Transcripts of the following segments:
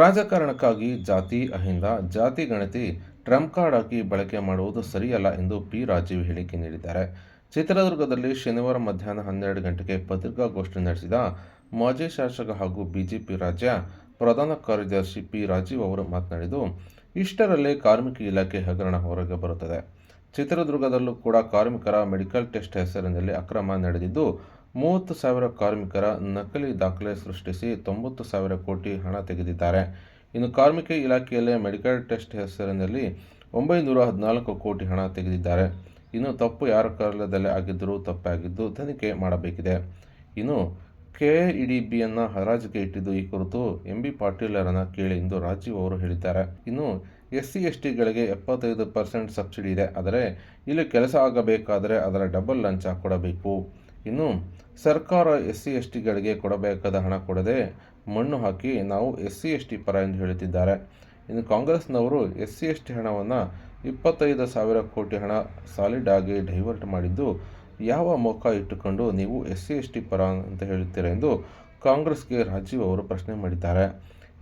ರಾಜಕಾರಣಕ್ಕಾಗಿ ಜಾತಿ ಅಹಿಂದ, ಜಾತಿ ಗಣತಿ, ಟ್ರಂಪ್ ಕಾರ್ಡ್ ಹಾಕಿ ಬಳಕೆ ಮಾಡುವುದು ಸರಿಯಲ್ಲ ಎಂದು ಪಿ ರಾಜೀವ್ ಹೇಳಿಕೆ ನೀಡಿದ್ದಾರೆ. ಚಿತ್ರದುರ್ಗದಲ್ಲಿ ಶನಿವಾರ ಮಧ್ಯಾಹ್ನ ಹನ್ನೆರಡು ಗಂಟೆಗೆ ಪತ್ರಿಕಾಗೋಷ್ಠಿ ನಡೆಸಿದ ಮಾಜಿ ಶಾಸಕ ಹಾಗೂ ಬಿಜೆಪಿ ರಾಜ್ಯ ಪ್ರಧಾನ ಕಾರ್ಯದರ್ಶಿ ಪಿ ರಾಜೀವ್ ಅವರು ಮಾತನಾಡಿದ್ದು, ಇಷ್ಟರಲ್ಲೇ ಕಾರ್ಮಿಕ ಇಲಾಖೆ ಹಗರಣ ಹೊರಗೆ ಬರುತ್ತದೆ. ಚಿತ್ರದುರ್ಗದಲ್ಲೂ ಕೂಡ ಕಾರ್ಮಿಕರ ಮೆಡಿಕಲ್ ಟೆಸ್ಟ್ ಹೆಸರಿನಲ್ಲಿ ಅಕ್ರಮ ನಡೆದಿದ್ದು ಮೂವತ್ತು ಸಾವಿರ ಕಾರ್ಮಿಕರ ನಕಲಿ ದಾಖಲೆ ಸೃಷ್ಟಿಸಿ ತೊಂಬತ್ತು ಸಾವಿರ ಕೋಟಿ ಹಣ ತೆಗೆದಿದ್ದಾರೆ. ಇನ್ನು ಕಾರ್ಮಿಕ ಇಲಾಖೆಯಲ್ಲೇ ಮೆಡಿಕಲ್ ಟೆಸ್ಟ್ ಹೆಸರಿನಲ್ಲಿ ಒಂಬೈನೂರ ಹದಿನಾಲ್ಕು ಕೋಟಿ ಹಣ ತೆಗೆದಿದ್ದಾರೆ. ಇನ್ನು ತಪ್ಪು ಯಾರ ಕಾಲದಲ್ಲೇ ಆಗಿದ್ದರೂ ತಪ್ಪಾಗಿದ್ದು ತನಿಖೆ ಮಾಡಬೇಕಿದೆ. ಇನ್ನು ಕೆಇಡಿಬಿಯನ್ನು ಹರಾಜಿಗೆ ಇಟ್ಟಿದ್ದು ಈ ಕುರಿತು ಎಂ ಬಿ ಪಾಟೀಲರನ್ನ ಕೇಳಿ ಎಂದು ರಾಜೀವ್ ಅವರು ಹೇಳಿದ್ದಾರೆ. ಇನ್ನು ಎಸ್ ಸಿ ಎಸ್ ಟಿಗಳಿಗೆ ಎಪ್ಪತ್ತೈದು ಪರ್ಸೆಂಟ್ ಸಬ್ಸಿಡಿ ಇದೆ. ಆದರೆ ಇಲ್ಲಿ ಕೆಲಸ ಆಗಬೇಕಾದರೆ ಅದರ ಡಬಲ್ ಲಂಚ ಕೊಡಬೇಕು. ಇನ್ನು ಸರ್ಕಾರ ಎಸ್ ಸಿ ಎಸ್ ಟಿಗಳಿಗೆ ಕೊಡಬೇಕಾದ ಹಣ ಕೊಡದೆ ಮಣ್ಣು ಹಾಕಿ ನಾವು ಎಸ್ ಸಿ ಎಸ್ ಟಿ ಪರ ಎಂದು ಹೇಳುತ್ತಿದ್ದಾರೆ. ಇನ್ನು ಕಾಂಗ್ರೆಸ್ನವರು ಎಸ್ ಸಿ ಎಸ್ ಟಿ ಹಣವನ್ನು ಇಪ್ಪತ್ತೈದು ಸಾವಿರ ಕೋಟಿ ಹಣ ಸಾಲಿಡ್ ಆಗಿ ಡೈವರ್ಟ್ ಮಾಡಿದ್ದು ಯಾವ ಮುಖ ಇಟ್ಟುಕೊಂಡು ನೀವು ಎಸ್ ಸಿ ಎಸ್ ಟಿ ಪರ ಅಂತ ಹೇಳುತ್ತೀರಾ ಎಂದು ಕಾಂಗ್ರೆಸ್ಗೆ ರಾಜೀವ್ ಅವರು ಪ್ರಶ್ನೆ ಮಾಡಿದ್ದಾರೆ.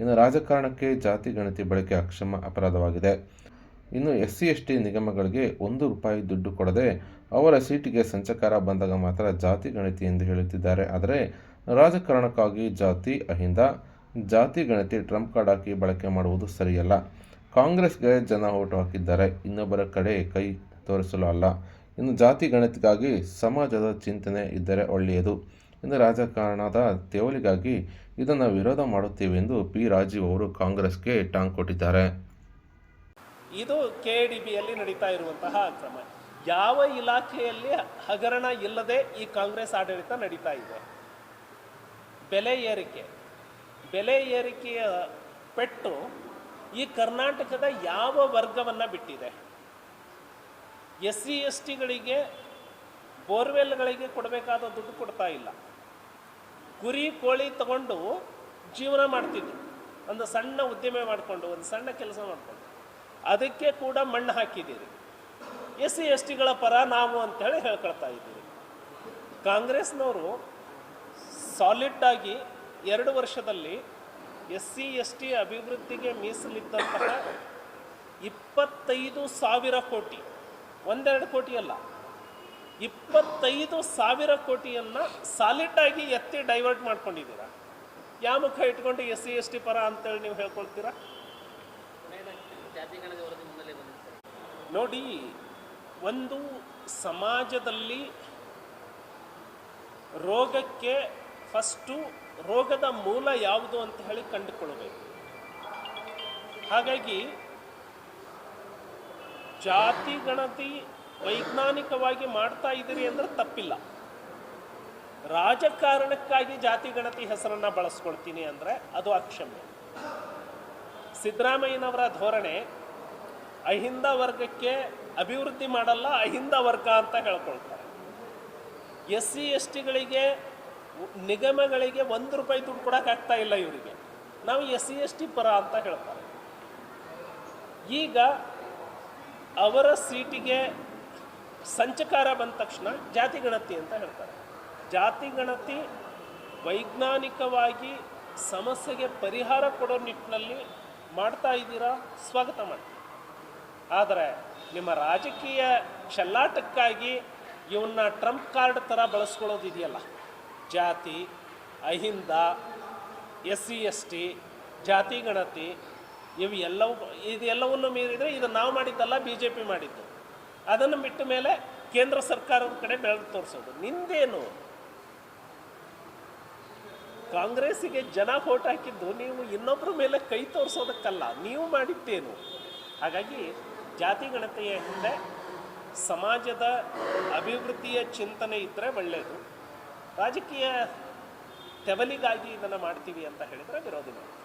ಇನ್ನು ರಾಜಕಾರಣಕ್ಕೆ ಜಾತಿ ಗಣತಿ ಬಳಕೆ ಅಕ್ಷಮ ಅಪರಾಧವಾಗಿದೆ. ಇನ್ನು ಎಸ್ ಸಿ ಎಸ್ ಟಿ ನಿಗಮಗಳಿಗೆ ಒಂದು ರೂಪಾಯಿ ದುಡ್ಡು ಕೊಡದೆ ಅವರ ಸೀಟಿಗೆ ಸಂಚಕಾರ ಬಂದಾಗ ಮಾತ್ರ ಜಾತಿ ಗಣತಿ ಎಂದು ಹೇಳುತ್ತಿದ್ದಾರೆ. ಆದರೆ ರಾಜಕಾರಣಕ್ಕಾಗಿ ಜಾತಿ ಅಹಿಂದ, ಜಾತಿ ಗಣತಿ ಟ್ರಂಪ್ ಕಾರ್ಡ್ ಹಾಕಿ ಬಳಕೆ ಮಾಡುವುದು ಸರಿಯಲ್ಲ. ಕಾಂಗ್ರೆಸ್ಗೆ ಜನ ಓಟು ಹಾಕಿದ್ದಾರೆ. ಇನ್ನೊಬ್ಬರ ಕಡೆ ಕೈ ತೋರಿಸಲು ಅಲ್ಲ. ಇನ್ನು ಜಾತಿ ಗಣತಿಗಾಗಿ ಸಮಾಜದ ಚಿಂತನೆ ಇದ್ದರೆ ಒಳ್ಳೆಯದು. ಇನ್ನು ರಾಜಕಾರಣದ ತೆವಲಿಗಾಗಿ ಇದನ್ನು ವಿರೋಧ ಮಾಡುತ್ತೇವೆ ಎಂದು ಪಿ ರಾಜೀವ್ ಅವರು ಕಾಂಗ್ರೆಸ್ಗೆ ಟಾಂಗ್ ಕೊಟ್ಟಿದ್ದಾರೆ. ಇದು ಕೆ ಡಿ ಬಿಯಲ್ಲಿ ನಡೀತಾ ಇರುವಂತಹ ಅಕ್ರಮ. ಯಾವ ಇಲಾಖೆಯಲ್ಲಿ ಹಗರಣ ಇಲ್ಲದೆ ಈ ಕಾಂಗ್ರೆಸ್ ಆಡಳಿತ ನಡೀತಾ ಇದೆ? ಬೆಲೆ ಏರಿಕೆ. ಬೆಲೆ ಏರಿಕೆಯ ಪೆಟ್ಟು ಈ ಕರ್ನಾಟಕದ ಯಾವ ವರ್ಗವನ್ನು ಬಿಟ್ಟಿದೆ? ಎಸ್ ಸಿ ಎಸ್ ಟಿಗಳಿಗೆ ಬೋರ್ವೆಲ್ಗಳಿಗೆ ಕೊಡಬೇಕಾದ ದುಡ್ಡು ಕೊಡ್ತಾ ಇಲ್ಲ. ಕುರಿ, ಕೋಳಿ ತಗೊಂಡು ಜೀವನ ಮಾಡ್ತಿದ್ರು. ಒಂದು ಸಣ್ಣ ಉದ್ದಿಮೆ ಮಾಡಿಕೊಂಡು, ಒಂದು ಸಣ್ಣ ಕೆಲಸ ಮಾಡಿಕೊಂಡು. ಅದಕ್ಕೆ ಕೂಡ ಮಣ್ಣು ಹಾಕಿದ್ದೀರಿ. ಎಸ್ ಸಿ ಎಸ್ ಟಿಗಳ ಪರ ನಾವು ಅಂತೇಳಿ ಹೇಳ್ಕೊಳ್ತಾ ಇದ್ದೀರಿ. ಕಾಂಗ್ರೆಸ್ನವರು ಸಾಲಿಡ್ ಆಗಿ ಎರಡು ವರ್ಷದಲ್ಲಿ ಎಸ್ ಸಿ ಎಸ್ ಟಿ ಅಭಿವೃದ್ಧಿಗೆ ಮೀಸಲಿದ್ದಂತಹ ಇಪ್ಪತ್ತೈದು ಸಾವಿರ ಕೋಟಿ, ಒಂದೆರಡು ಕೋಟಿ ಅಲ್ಲ, ಇಪ್ಪತ್ತೈದು ಸಾವಿರ ಕೋಟಿಯನ್ನು ಸಾಲಿಡ್ಡಾಗಿ ಎತ್ತಿ ಡೈವರ್ಟ್ ಮಾಡ್ಕೊಂಡಿದ್ದೀರಾ? ಯಾವ ಮುಖ ಇಟ್ಕೊಂಡು ಎಸ್ ಸಿ ಎಸ್ ಟಿ ಪರ ಅಂತೇಳಿ ನೀವು ಹೇಳ್ಕೊಳ್ತೀರಾ? ನೋಡಿ, ಒಂದು ಸಮಾಜದಲ್ಲಿ ರೋಗಕ್ಕೆ ಫಸ್ಟು ರೋಗದ ಮೂಲ ಯಾವುದು ಅಂತ ಹೇಳಿ ಕಂಡುಕೊಳ್ಳಬೇಕು. ಹಾಗಾಗಿ ಜಾತಿ ಗಣತಿ ವೈಜ್ಞಾನಿಕವಾಗಿ ಮಾಡ್ತಾ ಇದ್ದೀರಿ ಅಂದ್ರೆ ತಪ್ಪಿಲ್ಲ. ರಾಜಕಾರಣಕ್ಕಾಗಿ ಜಾತಿ ಗಣತಿ ಹೆಸರನ್ನು ಬಳಸ್ಕೊಳ್ತೀನಿ ಅಂದರೆ ಅದು ಅಕ್ಷಮ್ಯ. ಸಿದ್ದರಾಮಯ್ಯನವರ ಧೋರಣೆ ಅಹಿಂದ ವರ್ಗಕ್ಕೆ ಅಭಿವೃದ್ಧಿ ಮಾಡಲ್ಲ, ಅಹಿಂದ ವರ್ಗ ಅಂತ ಹೇಳ್ಕೊಳ್ತಾರೆ. ಎಸ್ ಸಿ ಎಸ್ ಟಿಗಳಿಗೆ ನಿಗಮಗಳಿಗೆ ಒಂದು ರೂಪಾಯಿ ದುಡ್ಡು ಕೊಡೋಕೆ ಆಗ್ತಾ ಇಲ್ಲ ಇವರಿಗೆ. ನಾವು ಎಸ್ ಸಿ ಎಸ್ ಟಿ ಪರ ಅಂತ ಹೇಳ್ತಾರೆ. ಈಗ ಅವರ ಸೀಟಿಗೆ ಸಂಚಕಾರ ಬಂದ ತಕ್ಷಣ ಜಾತಿ ಗಣತಿ ಅಂತ ಹೇಳ್ತಾರೆ. ಜಾತಿ ಗಣತಿ ವೈಜ್ಞಾನಿಕವಾಗಿ ಸಮಸ್ಯೆಗೆ ಪರಿಹಾರ ಕೊಡೋ ನಿಟ್ಟಿನಲ್ಲಿ ಮಾಡ್ತಾ ಇದ್ದೀರಾ? ಸ್ವಾಗತ ಮಾಡಿ ಆದರೆ ನಿಮ್ಮ ರಾಜಕೀಯ ಚೆಲ್ಲಾಟಕ್ಕಾಗಿ ಇವನ್ನ ಟ್ರಂಪ್ ಕಾರ್ಡ್ ಥರ ಬಳಸ್ಕೊಳ್ಳೋದಿದೆಯಲ್ಲ ಜಾತಿ, Ahinda S C S T ಜಾತಿ, ಗಣತಿ, ಇವು ಎಲ್ಲವೂ, ಇದೆಲ್ಲವನ್ನು ಮೀರಿದರೆ ಇದು ನಾವು ಮಾಡಿದ್ದಲ್ಲ ಬಿ ಜೆ ಪಿ ಮಾಡಿದ್ದು. ಅದನ್ನು ಬಿಟ್ಟ ಮೇಲೆ ಕೇಂದ್ರ ಸರ್ಕಾರದ ಕಡೆ ಬೆಳೆದು ತೋರಿಸೋದು. ನಿಂದೇನು? ಕಾಂಗ್ರೆಸ್ಸಿಗೆ ಜನ ಓಟ್ ಹಾಕಿದ್ದು ನೀವು ಇನ್ನೊಬ್ಬರ ಮೇಲೆ ಕೈ ತೋರಿಸೋದಕ್ಕಲ್ಲ, ನೀವು ಮಾಡಿದ್ದೇನು? ಹಾಗಾಗಿ ಜಾತಿ ಗಣತೆಯ ಹಿಂದೆ ಸಮಾಜದ ಅಭಿವೃದ್ಧಿಯ ಚಿಂತನೆ ಇದ್ದರೆ ಒಳ್ಳೆಯದು ರಾಜಕೀಯ ತೆವಲಿಗಾಗಿ ಇದನ್ನು ಮಾಡ್ತೀವಿ ಅಂತ ಹೇಳಿದರೆ ವಿರೋಧಿ ಮಾಡ್ತೀವಿ.